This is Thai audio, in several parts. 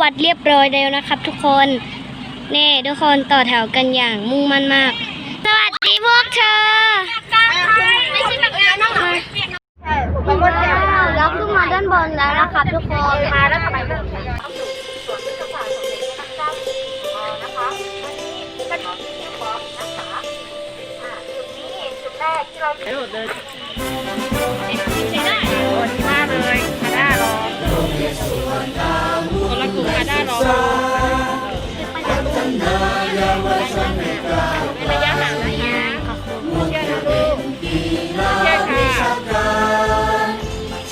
วัดเรียบร้อยแล้วนะครับ ทุกคนนี่ทุกคนต่อแถวกันอย่างมุ่งมั่นมาก สวัสดีพวกเธอไม่ใช่แบบนั้นนะเราขึ้นมาด้านบนแล้วนะครับทุกคนมาแล้วทำไมไม่คนละกลุ่มมาได้หรอพัฒนายาว ชนให้ก้าวไกลระยะห่างนะเนี่ยขอบคุณมวลเที่ยวเด่นกีฬาวิชาการ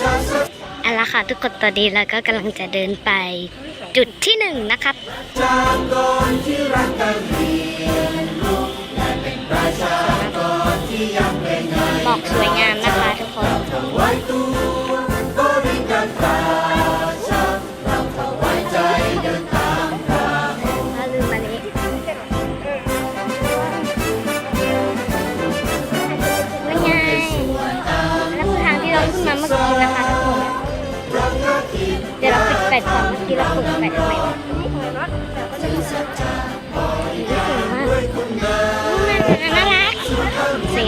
ชาติศาสเอาละค่ะทุกคนตอนนี้เราก็กำลังจะเดินไป จุดที่หนึ่งนะครับจากรที่รักการเรียนรู้และเป็นประชากรที่ยังเป็นในบอกสวยงามนะ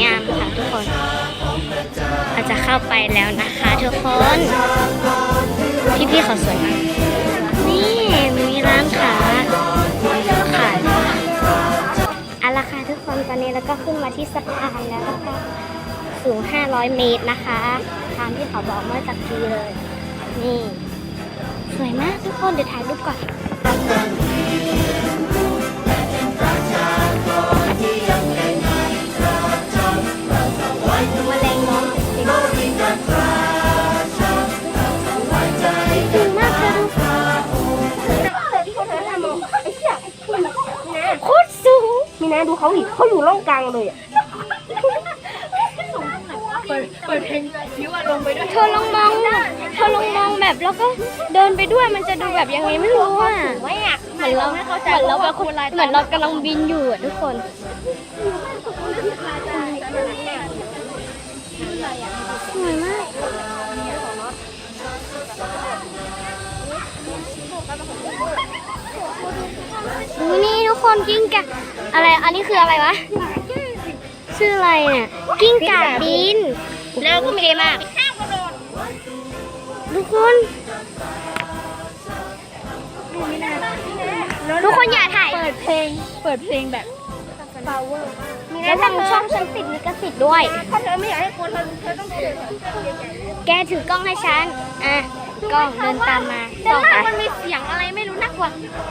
งามค่ะทุกคนเราจะเข้าไปแล้วนะคะทุกคน พี่ๆเขาสวยมากนี่มีร้านขาขายเอาละค่ะทุกคนตอนนี้เราก็ขึ้นมาที่สะพานแล้วนะคะสูง 500 เมตรนะคะตามที่เขาบอกเมื่อสักทีเลย นี่ สวยมากทุกคนเดี๋ยวถ่ายรูปก่อน นะ ดูเขาดิเขาอยู่ร่องกลางเลยอะเธอลองมองเธอลองมองแบบแล้วก็เดินไปด้วยมันจะดูแบบยังไงไม่รู้อะเหมือนเราเหมือนเราเป็นคนเหมือนเรากำลังบินอยู่อะทุกคน คนกิ้งกะอะไร อันนี้คืออะไรวะ ชื่ออะไรเนี่ย กิ้งก่าบิน แล้วก็มีมากทุกคนทุกคนอย่าถ่าย เปิดเพลง เปิดเพลงแบบแล้วทางช่องฉันติดลิขสิทธิ์ด้วย ถ้าเธอไม่อยากให้คนเธอเธอต้องเปิดแกถือกล้องให้ฉัน อะ กล้องเดินตามมาด้านส่องล่างไปมันมีเสียงอะไรไม่รู้น่ากลัว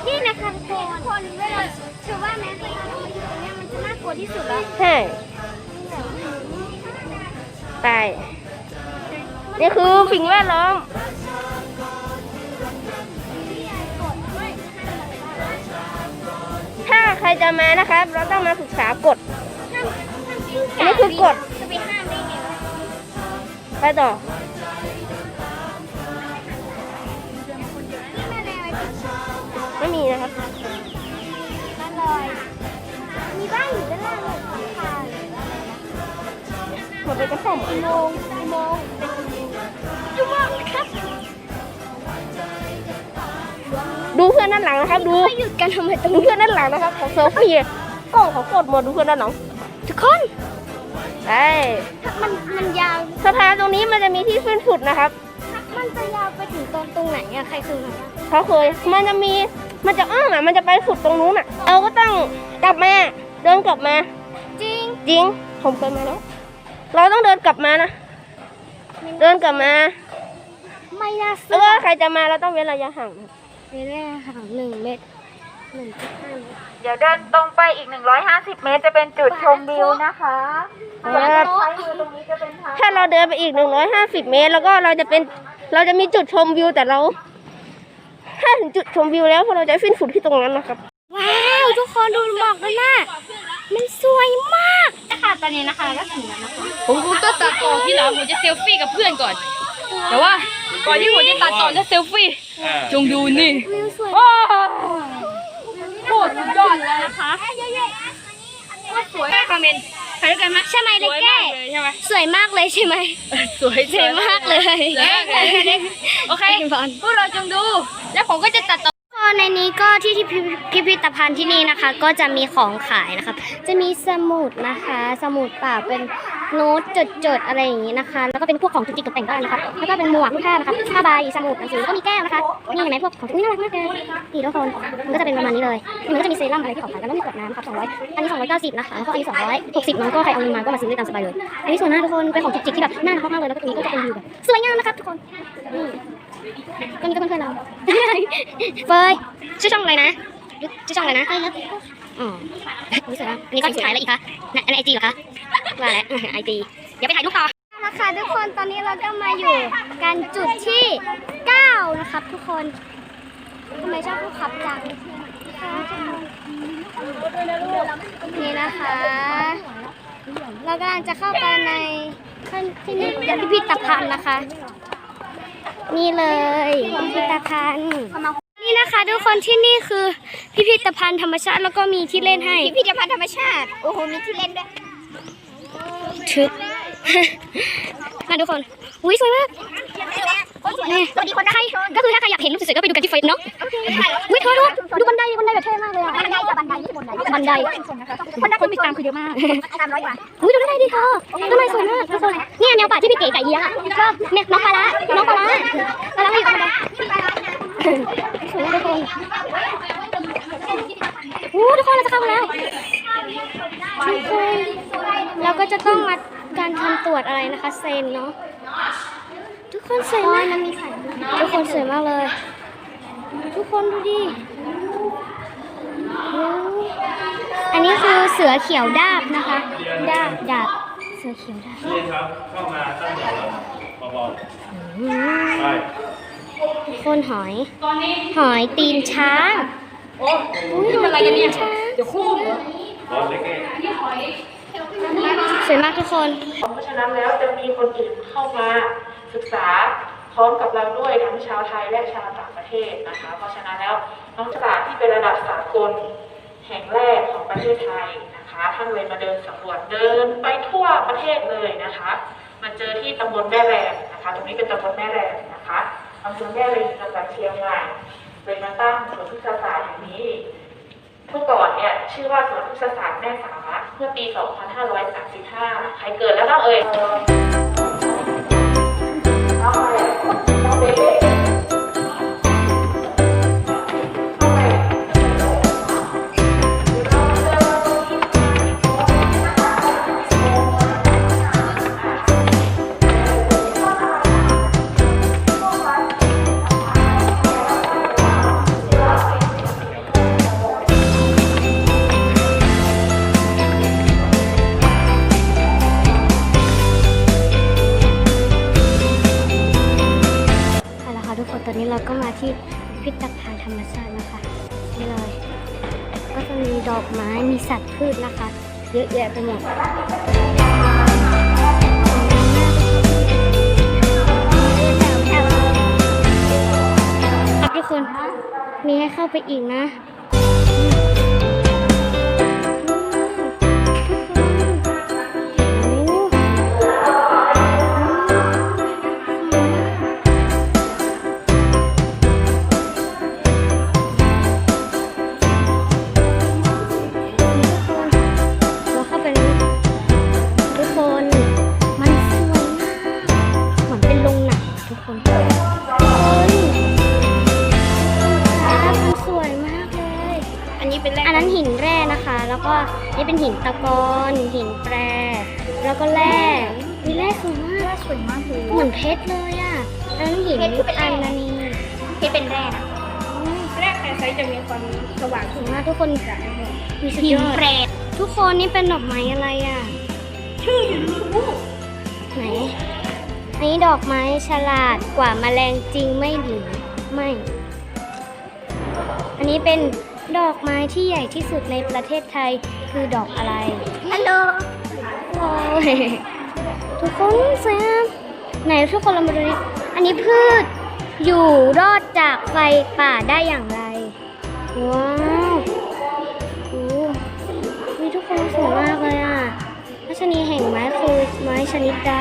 นี่นะคะทุกคนเวลาถือว่าแม้แต่เราอยู่ตรงเนี้ยมันจะน่ากลัวที่สุดแล้วใช่ตายนี่คือสิ่งแวดล้อมถ้าใครจะมานะครับ เราต้องมาศึกษากฎอันนี้คือกฎจะไปห้ามได้ไงวะไปต่อ ไม่มีนะครับบ้านลอย มีบ้านอยู่ด้านล่างเลยค่ะหมดไปกระป๋อมอุโมงค์อุโมงค์เป็นอุโมงค์จุ๊บครับ ดูเพื่อนด้านหลังนะครับ ดูไม่หยุดกันทำไมตรงดูนี้เพื่อนด้านหลังนะครับของเซลฟี่กล้องเขากดหมดดูเพื่อนด้านหลังทุกคนใช่มันมันยาวสะพานตรงนี้มันจะมีที่ขึ้นสุดนะครับ มันจะยาวไปถึงตรงตรงไหนอะใครเคยมาบ้างเขาเคยมันจะมี มันจะอ้อมอะ มันจะไปสุดตรงนู้นอะ เราก็ต้องกลับมา เดินกลับมา จริง จริง ผมเคยมาแล้ว เราต้องเดินกลับมานะ เดินกลับมา ไม่น่าแล้เชื่วอก็ใครจะมาเราต้องเว้นระยะห่างนะเรื่อยๆห่างหนึ่งเมตรหนึ่งจุดห้าเมตรเดี๋ยวเดินตรงไปอีก 150 เมตรจะเป็นจุดชมวิวนะคะครับซ้ายมือตรงนี้จะเป็นทางถ้าเราเดินไปอีก 150 เมตร แล้วก็เราจะเป็น เราจะมีจุดชมวิวแต่เรา ถ้าถึงจุดชมวิวแล้วพวกเราจะสิ้นสุดที่ตรงนั้นนะครับ ว้าวทุกคนดูหมอกกันนะมันสวยมากค่ะตอนนี้นะคะก็ถึงแล้วนะคะผมคงต้องตัดต่อที่หลังผมจะเซลฟี่กับเพื่อนก่อน แต่ว่าก่อนที่ผมจะตัดต่อและเซลฟี่จงดูนี่วิวสวยว้าวโคตรสุดยอดเลยนะคะโคตรสวยคอมเมนต์ใครด้วยกันไหมใช่ไหมสเล็กวยแก้มากเลยใช่ไหมสวยมากเลยใช่ไหมสวยสวยมากเลยสวยมากเลยโอเคบอลพวกเราจงดู แล้วผมก็จะตัดต่อก็ในนี้ก็ที่ที่พิพิธภัณฑ์ที่นี่นะคะ ก็จะมีของขายนะคะ จะมีสมุดนะคะ สมุดเปล่าเป็น โน้ตจดๆอะไรอย่างนี้นะคะ แล้วก็เป็นพวกของจุกจิกตกแต่งบ้านนะคะ แล้วก็เป็นหมวกผ้านะคะผ้าใบสมุดหนังสือแล้วก็มีแก้วนะคะ นี่เห็นไหมพวกของอุ้ยน่ารักมากเลยนี่ทุกคนมันก็จะเป็นประมาณนี้เลย มันก็จะมีเซรั่มอะไรที่ของขายกันแล้วมีขวดน้ำค่ะ200อันนี้290นะคะแล้วก็อันนี้260มันก็ใครเอาเงินมาก็มาซื้อได้ตามสบายเลย อันนี้สวยมากทุกคนเป็นของจุกจิกที่แบบน่ารักมากเลย แล้วก็ตรงนี้ก็จะเป็นวิวแบบสวยงามนะคะทุกคนก็นี่ก็เพื่อนๆเราเฟยชื่อช่องอะไรนะชื่อช่องอะไรนะ อ๋อนี่สวยมากนี่ายอะไรอีกคะในไอจีเหรอคะ ว่าแล้วไอจีอย่าไปถ่ายรูปต่อแล้วค่ะทุกคนตอนนี้เราก็มาอยู่กันจุดที่ 9 นะครับ ทุกคนทำไมชอบผู้ขับจังนี่นะคะ เรากำลังจะเข้าไปในที่นี่พิพิธภัณฑ์นะคะ นี่เลยพิพิธภัณฑ์ นี่นะคะทุกคนที่นี่คือพิพิธภัณฑ์ธรรมชาติแล้วก็มีที่เล่นให้พิพิธภัณฑ์ธรรมชาติ โอ้โห มีที่เล่นด้วยทึบมาทุกคนอุ้ยสวยมากนี่ใครก็คือถ้าใครอยากเห็นรูปสวยๆก็ไปดูกันที่เฟซเนาะอุ้ยเธอดูดูบันไดบันไดแบบเท่มากเลยอะบันไดบันไดบันไดคนคนติดตามคือเยอะมากตามร้อยกว่าอุ้ยดูได้ดีเธอต้นไม้สวยมากทุกคนเนี่ยแนวป่าที่พี่เก๋ไก่เลี้ยงอะชอบเนี่ยน้องปลาละน้องปลาละปลาละไม่อยู่ตรงบันได โอ้ทุกคนเราจะเข้ามาแล้วทุกคนเราก็จะต้องมาการทำตรวจอะไรนะคะ เซนเนาะทุกคนสวยมากทุกคนสวยมากเลย ทุกคนดูดิโอ้อันนี้คือเสือเขียวดาบนะคะ ดาบดาบเสือเขียวดาบนี่ครับเข้ามาตั้งแต่เราเบาอืมๆไป โคนหอย หอยตีนช้างอุ้ยหอยตีนช้างร้อนเล็กเองสวยมากทุกคน เพราะฉะนั้นแล้วจะมีคนอื่นเข้ามาศึกษาพร้อมกับเราด้วยทั้งชาวไทยและชาวต่างประเทศนะคะ เพราะฉะนั้นแล้วน้องศาสตร์ที่เป็นระดับสากลแห่งแรกของประเทศไทยนะคะท่านเลยมาเดินสำรวจเดินไปทั่วประเทศเลยนะคะมาเจอที่ตำบลแม่แรมนะคะ ตรงนี้เป็นตำบลแม่แรมนะคะ อำเภอแม่ริมจังหวัดเชียงใหม่เลยมาตั้งสวนพฤกษศาสตร์อย่างนี้เมื่อก่อนเนี่ยชื่อว่าสวนพฤกษศาสตร์แม่สาเมื่อปี 2535 ใครเกิดแล้วบ้างเอ่ยเองอะไรน้อาเบเเยอะแยะไปหมดครับทุกคน มีให้เข้าไปอีกนะ หินตะกอนหินแปร แล้วก็แร่มีแร่สวยมากสวยมากเลยเหมือนเพชรเลยอะอันนั้นหินอัญมณีที่เป็นแรกนะแรกแต่ไซส์จะมีความสว่างสวยมากทุกคนมีสุดหิยนอดแปรทุกคนนี่เป็นดอกไม้อะไรอะชื่ออยู่ในรูปไหนอันนี้ดอกไม้ฉลาดกว่าแมลงจริงไม่หรือไม่ อันนี้เป็น ดอกไม้ที่ใหญ่ที่สุดในประเทศไทยคือดอกอะไรฮัลโหลโอ้ยทุกคนสวยงามไหนทุกคนเรามาดูนี่อันนี้พืชอยู่รอดจากไฟป่าได้อย่างไร ว้าวโอ้มีทุกคนสวยมากเลยอะรัชนีแห่งไม้คือไม้ชนิดใด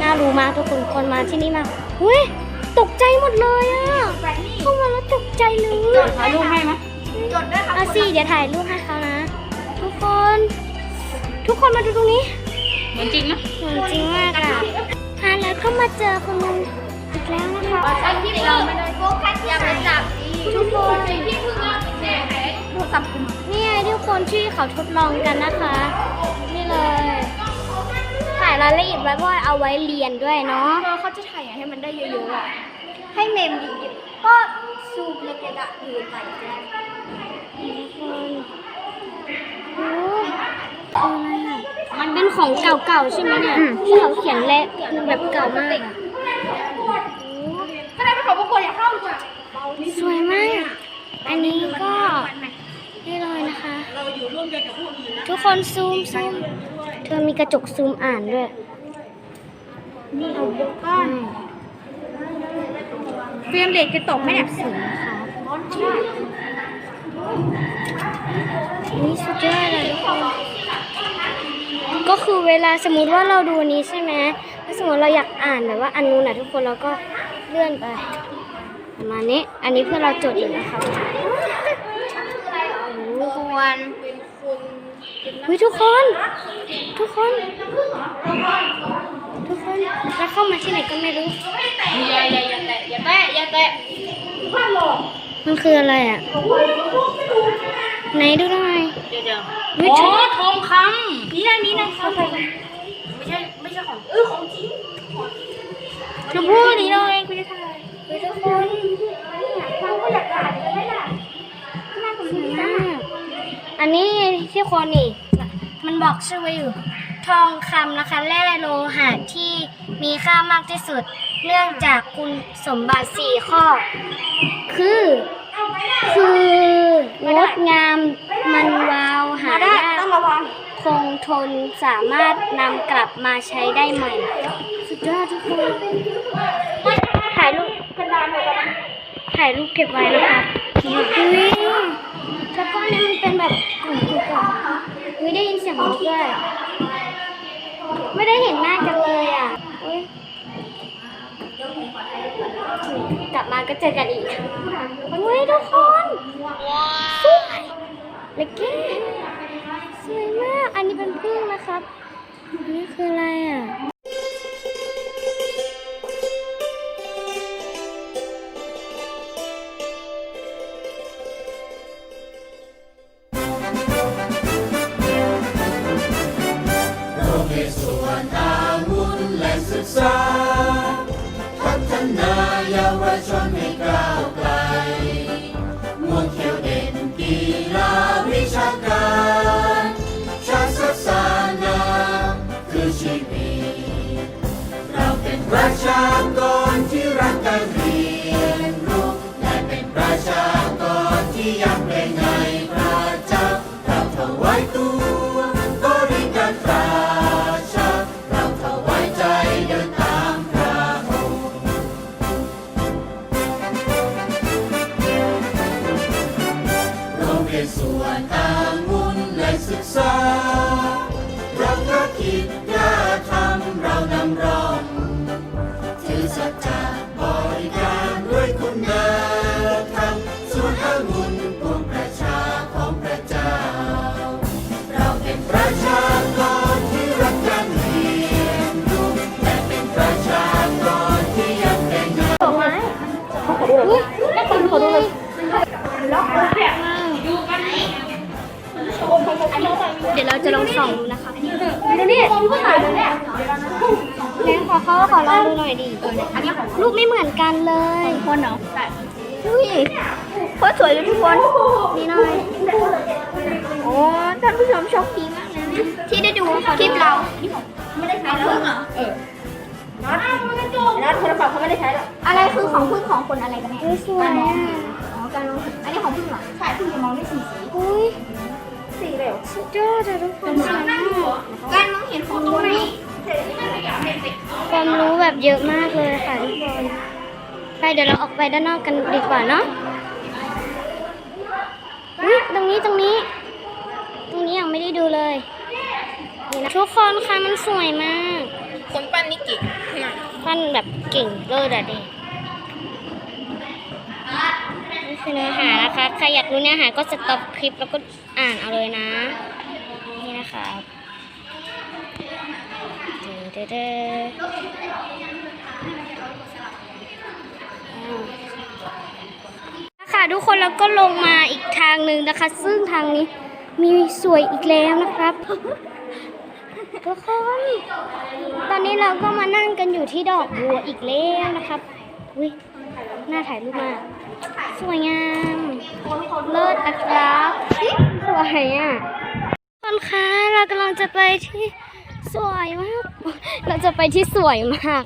น่ารู้มากทุกคนคนมาที่นี่มาเฮ้ยตกใจหมดเลยอะเข้ามาแล้วตกใจเลยถ่ายรูปให้ไหม จดด้วยค่ะเอาสิเดี๋ยวถ่ายรูปให้เขานะ ทุกคน ทุกคนมาดูตรงนี้เหมือนจริงนะเหมือนจริงมากอะอะแล้วก็มาเจอคุณลุงอีกแล้วนะคะอันที่เราไม่ได้โฟกัสอย่าไปจับทุกคนที่เพิ่งเริ่มแน่ไหนโทรศัพท์คุณนี่ไงทุกคนที่เขาทดลองกันนะคะ นี่เลยถ่ายรายละเอียดไว้เพราะเอาไว้เรียนด้วยเนาะเขาจะถ่ายให้มันได้เยอะๆอะให้เมมดีๆก็ซูมเล็กๆอะอยู่ไก มันเป็นของเก่าๆใช่ไหมเนี่ยที่เขาเขียนเลขแบบเก่ามากอะถ้าได้เป็นของพวกคนอย่าเข้าจ้ะสวยมาก อันนี้ก็นี่เลยนะคะ ทุกคนซูมซูมเธอมีกระจกซูมอ่านด้วยนี่เอาบุกก้อนเฟรมเด็กจะตกไหมเนี่ยสีนะคะ นี่สุดยอดเลยทุกคนก็คือเวลาสมมติว่าเราดูอันนี้ใช่ไหมถ้าสมมติเราอยากอ่านแบบว่าอันนู้นนะทุกคนเราก็เลื่อนไปประมาณนี้ อันนี้เพื่อเราจดอยู่นะคะควรเฮ้ยทุกคน ทุกคน ทุกคนแล้วเข้ามาที่ไหนก็ไม่รู้ อย่าอย่าอย่าแตะอย่าแตะอย่าแตะ มันคืออะไรอะ ไหนดูหน่อยเดี๋ยวเดี๋ยวเฮ้ยโอ้ฉันทองคำนี่นะนี่นะเข้าไปไม่ใช่ไม่ใช่ของเออของจริงชมพู่นี่เลยคุณจะถ่ายเฮ้ยทุกคนเราก็อยากถ่ายกันได้ล่ะสวยมากอันนี้ที่คนนี่มันบอกชื่อไว้อยู่ ทองคำนะคะ แร่โลหะที่ มีค่ามากที่สุด เนื่องจากคุณสมบัติสี่ข้อ คือ คืองดงามมันวาวหายากคงทนสามารถนำกลับมาใช้ได้ใหม่ สุดยอดทุกคนถ่ายรูปถ่ายรูปเก็บไว้นะคะอุ้ยแล้วก็อันนี้มันเป็นแบบกลุ่มกลุ่มอุ้ยได้ยินเสียงนกด้วยไม่ได้เห็นหน้ากันเลยอะ กลับมาก็เจอกันอีกเฮ้ยทุกคนสวยเล็กเก้สวยมาก อันนี้เป็นพึ่งนะครับอันนี่คืออะไรอะ ยนส่วนองุ่นและศึกษา รักรักคิด เดี๋ยวเราจะลองส่องดูนะคะดูนี่ผู้ชายดูเนี่ยแม่ขอเขาขอลองดูหน่อยดิอันนี้ของรูปไม่เหมือนกันเลยคนเนาะอุ้ยโคตรสวยเลยทุกคนนี่หน่อยโอ้ท่านผู้ชมโชคดีมากเลยนะที่ได้ดูคลิปเราไม่ได้ใช้แล้วเหรอเออนัดนัดโทรศัพท์เขาไม่ได้ใช้หรอกอะไรคือของพึ่งของคนอะไรกันแน่สวยอะอ๋อการมองอันนี้ของพึ่งเหรอใช่พึ่งจะมองได้สี่สีอุ้ย สีเลยเหรอสุดยอดอะทุกคนสวยมากการมองเห็นของตรงไหนความรู้แบบเยอะมากเลยค่ะทุกคนไปเดี๋ยวเราออกไปด้านนอกกันดีกว่าเนาะอุ้ยตรงนี้ตรงนี้ ตรงนี้ยังไม่ได้ดูเลยทุกคนค่ะมันสวยมากคนปั้นนี่เก่งปั้นแบบเก่งเลิศอะเด็กนี่คือเนื้อหานะคะใครอยากรู้เนื้อหาก็สต็อปคลิปแล้วก็อ่านเอาเลยนะ นี่นะคะเด้อเด้อค่ะทุกคนแล้วก็ลงมาอีกทางหนึ่งนะคะ ซึ่งทางนี้มีสวยอีกแล้วนะครับทุกคน ตอนนี้เราก็มานั่งกันอยู่ที่ดอกบัวอีกแล้วนะครับอุ้ยน่าถ่ายรูปมาก สวยงาม เลิศนะครับ วยอะทุกคนคะเรากำลังจะไปที่สวยมาก เราจะไปที่สวยมาก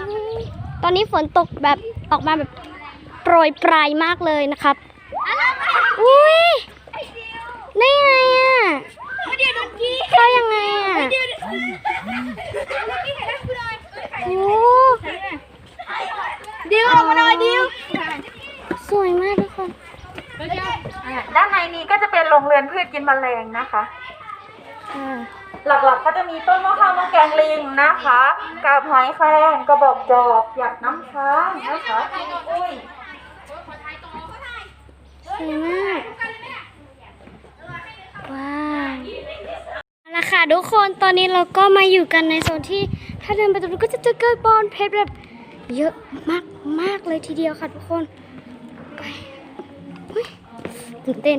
อืมตอนนี้ฝนตกแบบออกมาแบบโปรยปลายมากเลยนะครับ อุ้ยได้ไงอะเข้ายังไงอะโอ้ดิวออกมาหน่อยดิว สวยมากทุกคน ด้านในนี้ก็จะเป็ นโรงเรือนพืชกินแมลงนะคะค่ะหลักๆก็จะมีต้นมะขามมะแกงลิงนะคะกาบหอยแครงกระบอกจอกหยัดน้ำช้างนะคะอุ้ยสวยมากว้าวเอาละค่ะทุกคนตอนนี้เราก็มาอยู่กันในโซนที่ ถ้าเดินไปตรงนู้นก็จะเจอกระบอนเพชรแบบ เยอะมากมากเลยทีเดียวค่ะทุกคนไปอุ๊ยตื่นเต้น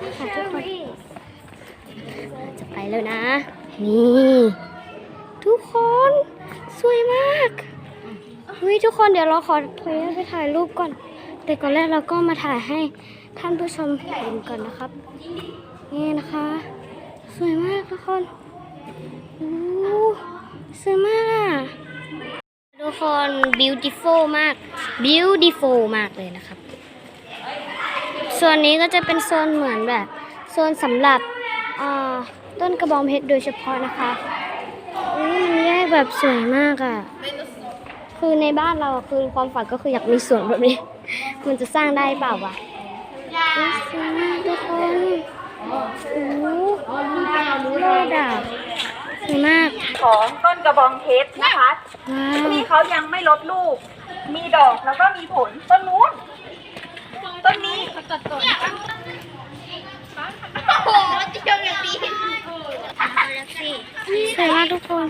ทุกคนจะไปแล้วนะ นี่ ทุกคนสวยมากเฮ้ยทุกคนเดี๋ยวเราขอถอยไปถ่ายรูปก่อน แต่ก่อนแรกเราก็มาถ่ายให้ท่านผู้ชมเห็นก่อนนะครับ นี่นะคะ สวยมากทุกคนโอ้สวยมากอะทุกคน beautiful มาก beautiful มากเลยนะครับ ส่วนนี้ก็จะเป็นโซนเหมือนแบบโซนสำหรับอ่าต้นกระบองเพชรโดยเฉพาะนะคะอุ้ยมันแยกแบบสวยมากอะ่ะ คือในบ้านเราอะคือความฝันก็คืออยากมีสวนแบบนี้ มันจะสร้างได้เปล่าวะอุ๊ยสวยมากทุกคนโอ้โหเลิศอะสวยมากของต้นกระบองเพชรนะคะว้าวที่เขายังไม่ลดลูก มีดอกแล้วก็มีผลต้นนู้น ต้นนี้สวยมากทุกคน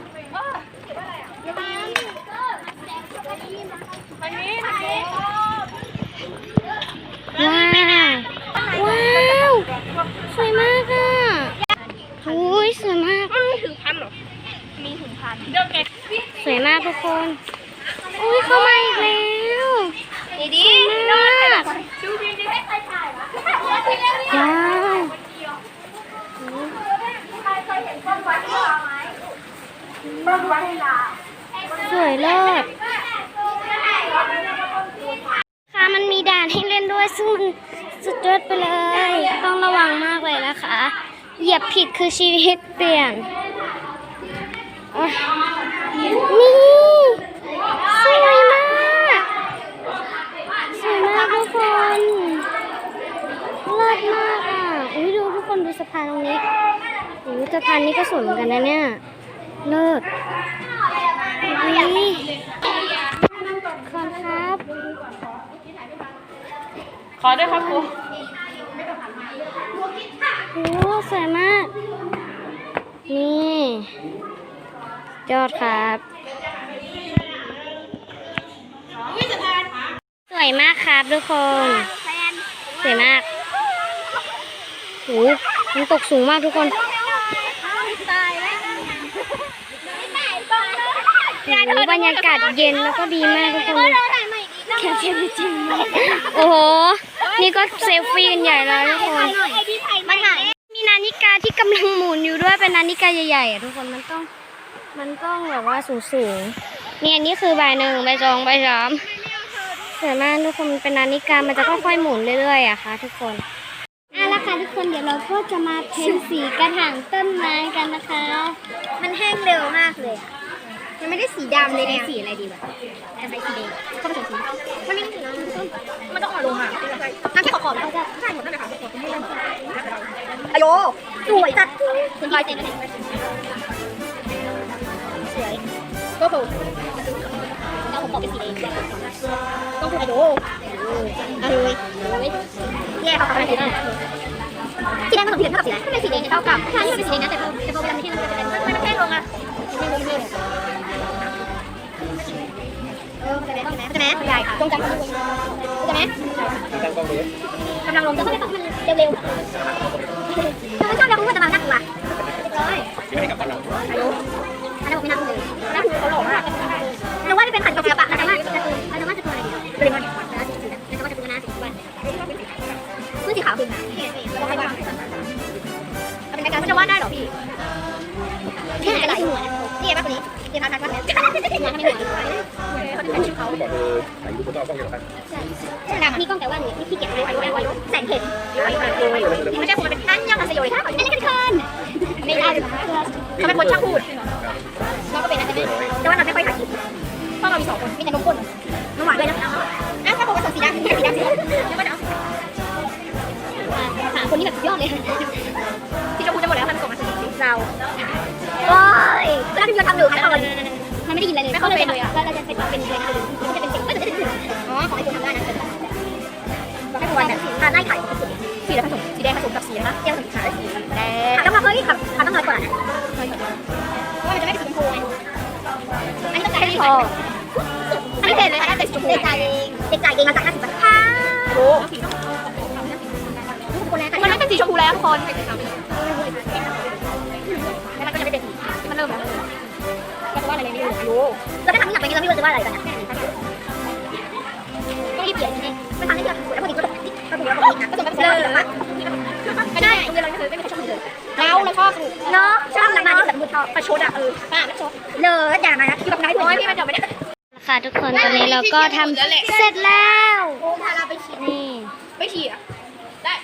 ว้าวว้าวสวยมากอะโอ้ยสวยมากถึงพันหรอสวยมากทุกคนอุ้ยเข้ามาอีกแล้ว ดีดีมากว้าวสวยเลิศค่ะมันมีด่านให้เล่นด้วยซึ่งมันสุดยอดไปเลย ต้องระวังมากเลยนะคะ เหยียบผิดคือชีวิตเปลี่ยน ทุกคนเลิศมากอะ อุ้ยดูทุกคนดูสะพานตรงนี้อุ้ยสะพานนี้ก็สวยเหมือนกันนะเนี่ย เลิศอุ้ยขอบครับ ขอด้วยครับครูโอ้สวยมาก นี่ ยอดครับ วยมากครับทุกคนสวยมากโอ้มันตกสูงมากทุกคนโอ้บรรยากาศเย็นแล้วก็ดีมากทุกคนแค่เทียบจริงโอ้โห นี่ก็เซลฟี่กันใหญ่แล้วทุกคนมีนาฬิกาที่กำลังหมุนอยู่ด้วยเป็นนาฬิกาใหญ่ๆอะทุกคนมันต้องมันต้องแบบว่าสูงๆนี่อันนี้คือใบหนึ่งใบสองใบสาม สวยมากทุกคนมันเป็นนาฬิกามันจะค่อยๆหมุนเรื่อยๆอะค่ะ ทุกคนอะแล้วค่ะทุกคนเดี๋ยวเราก็จะมาเพ้นสีกระถางต้นไม้กันนะคะ มันแห้งเร็วมากเลยอะมันไม่ได้สีดำเลยเนี่ยสีอะไรดีวะแต่ใบสีแดงก็ผสมสีมันไม่ได้สีน้ำต้นมันต้องอ่อนลงอะน้ำที่ขอบๆเขาจะใช่หมดนั่นแหละค่ะอโยสวยจัดคุณลอยเต็มเลยสวยก็ถูก แล้วผมบเป็นสีแดงก็คืออโยอโยแย่ยเขาทำอะไรได้สีแดงผสมสีเหลืองเท่ากับสีอะไรไม่เป็นสีแดงเท่ากับใช่มันเป็นสีแดงนะแต่พอแต่พอเวลาไม่ใช่มันจะเป็นมันแห้งลงอะแห้งลงเรื่อยเออเข้าใจไหมเข้าใจไหมใหญ่ค่ะตรงจังเข้าใจไหมกำลังลงจะเข้าไปปรับให้มันเร็วๆถ้าไม่ชอบแล้วคุณก็จะมานั่งดูอะเรียบร้อยไม่ให้กลับบ้านเรา ตัวอะไรดีเรมอนนะสีสีแต่ว่าจะเป็นหน้าสีวันพื้นสีขาวคือแล้วก็ให้วางเอาเป็นการมันจะวาดได้หรอพี่นี่อะไรหัวนี่ป่ะคนนี้นี่พักพักพักเนี่ยยังไม่หัวเขาเป็นชื่อเขาบอกเออถ่ายรูปก็ต้องเยอะครับใช่ดำมีกล้องแต่ว่าหนูไม่ขี้เกียจเลยแสงเห็นไม่ใช่คนเป็นท่านยังมาสยอยท่าอันนี้ก็เป็นคนไม่ได้เขาเป็นคนช่างพูดเราก็เป็นอะไรแต่ว่าเราไม่ค่อยถ่ายคลิปเพราะเรามีสองคนมีแต่นมข้น ด้วยนะคะอ้าวถ้าบอกว่าสีดำสีดำสีดำแล้วก็เดี๋ยวสามคนนี้แบบยอดเลยสีชมพูจะหมดแล้วมันส่งมาสีเราโอ้ยแล้วที่เราทำอยู่ขั้นตอนมันไม่ได้ยินอะไรเลยไม่เข้าไปเลยอะเราจะเป็นเป็นอะไรนะมันจะเป็นเสียงก็จะได้ถึงอ๋อของไอ้คุณทำได้นะบอกให้คุณวันเนี่ยทานได้ไข่สีแดงผสมสีแดงผสมกับสีนะแก้วผสมขาวสีแดงต้องมาเฮ้ยแบบต้องน้อยกว่าน้อยกว่าว่ามันจะไม่เป็นสีชมพูไงอันนี้ต้องการให้พอ อันนี้เห็นเลยนะแต่ชมพูเด็กจ่ายเองเด็กจ่ายเองเราจายห้าสิบบาทค่ะโอ้คนแรกมันไม่เป็นสีชมพูแล้วทุกคนแล้วมันก็จะไม่เป็นสีมันเริ่มแล้วจะว่าอะไรในนี้รู้เราได้ทำทุกอย่างไปเราไม่รู้จะว่าอะไรกันต้องรีบเปลี่ยนไงไม่ทำให้เราถูกแล้วพอดีก็ตกก็ถูกแล้วพอดีนะก็ตกแล้วเลยไม่ได้โรงเรียนเราไม่เคยไม่มีชอบเลยเราเราชอบเนาะชอบอะไรมาแบบมือทอประชดอะเออป้าไม่ชอบเลยอย่ามานะคือแบบไหนน้อยพี่มันจะไม่ได้ ค่ะทุกคนตอนนี้เราก็ทำเสร็จแล้วโอ้พาเราไปฉีดนี่ ไปฉีดอะ ได้